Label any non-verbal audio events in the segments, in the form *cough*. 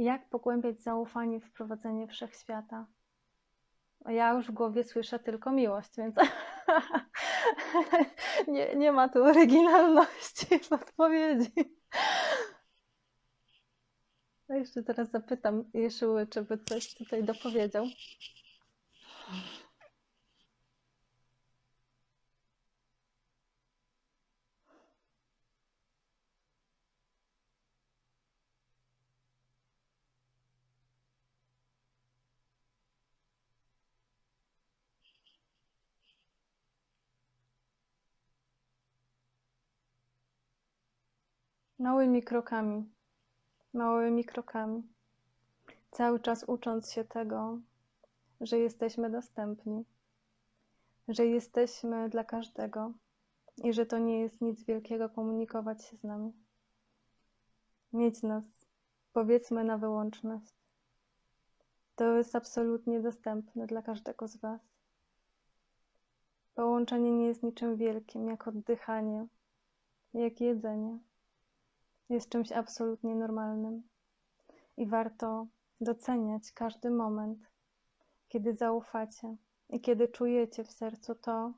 Jak pogłębiać zaufanie w prowadzenie wszechświata? Ja już w głowie słyszę tylko miłość, więc *laughs* nie, nie ma tu oryginalności w odpowiedzi. No jeszcze teraz zapytam Jeszyły, czy by coś tutaj dopowiedział. Małymi krokami, małymi krokami. Cały czas ucząc się tego, że jesteśmy dostępni, że jesteśmy dla każdego i że to nie jest nic wielkiego komunikować się z nami. Mieć nas, powiedzmy, na wyłączność. To jest absolutnie dostępne dla każdego z Was. Połączenie nie jest niczym wielkim, jak oddychanie, jak jedzenie jest czymś absolutnie normalnym i warto doceniać każdy moment, kiedy zaufacie i kiedy czujecie w sercu to,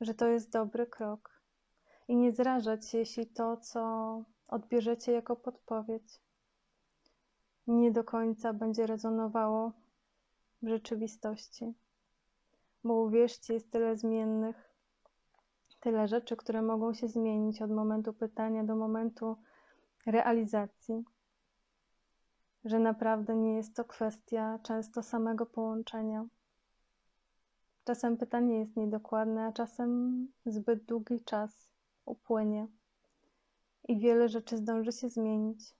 że to jest dobry krok. I nie zrażać się, jeśli to, co odbierzecie jako podpowiedź, nie do końca będzie rezonowało w rzeczywistości. Bo uwierzcie, jest tyle zmiennych, tyle rzeczy, które mogą się zmienić od momentu pytania do momentu realizacji, że naprawdę nie jest to kwestia często samego połączenia. Czasem pytanie jest niedokładne, a czasem zbyt długi czas upłynie i wiele rzeczy zdąży się zmienić.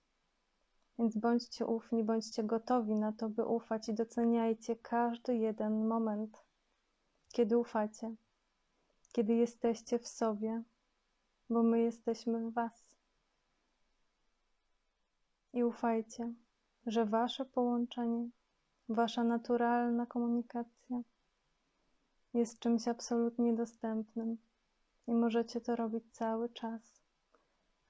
Więc bądźcie ufni, bądźcie gotowi na to, by ufać i doceniajcie każdy jeden moment, kiedy ufacie, kiedy jesteście w sobie, bo my jesteśmy w Was. I ufajcie, że Wasze połączenie, Wasza naturalna komunikacja jest czymś absolutnie dostępnym i możecie to robić cały czas,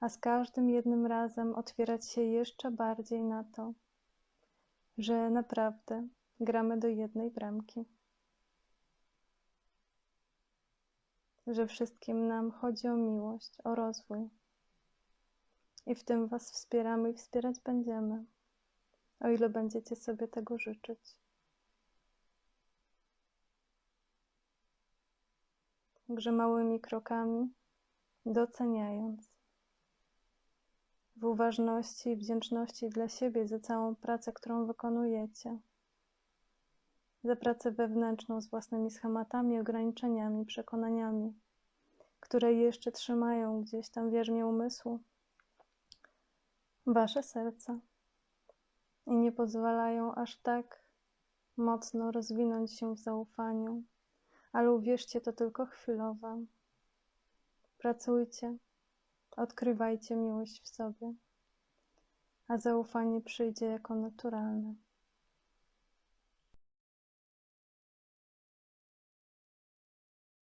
a z każdym jednym razem otwierać się jeszcze bardziej na to, że naprawdę gramy do jednej bramki. Że wszystkim nam chodzi o miłość, o rozwój i w tym Was wspieramy i wspierać będziemy, o ile będziecie sobie tego życzyć. Także małymi krokami, doceniając, w uważności i wdzięczności dla siebie za całą pracę, którą wykonujecie, za pracę wewnętrzną z własnymi schematami, ograniczeniami, przekonaniami, które jeszcze trzymają gdzieś tam wierzmię umysłu wasze serca i nie pozwalają aż tak mocno rozwinąć się w zaufaniu, ale uwierzcie, to tylko chwilowe. Pracujcie, odkrywajcie miłość w sobie, a zaufanie przyjdzie jako naturalne.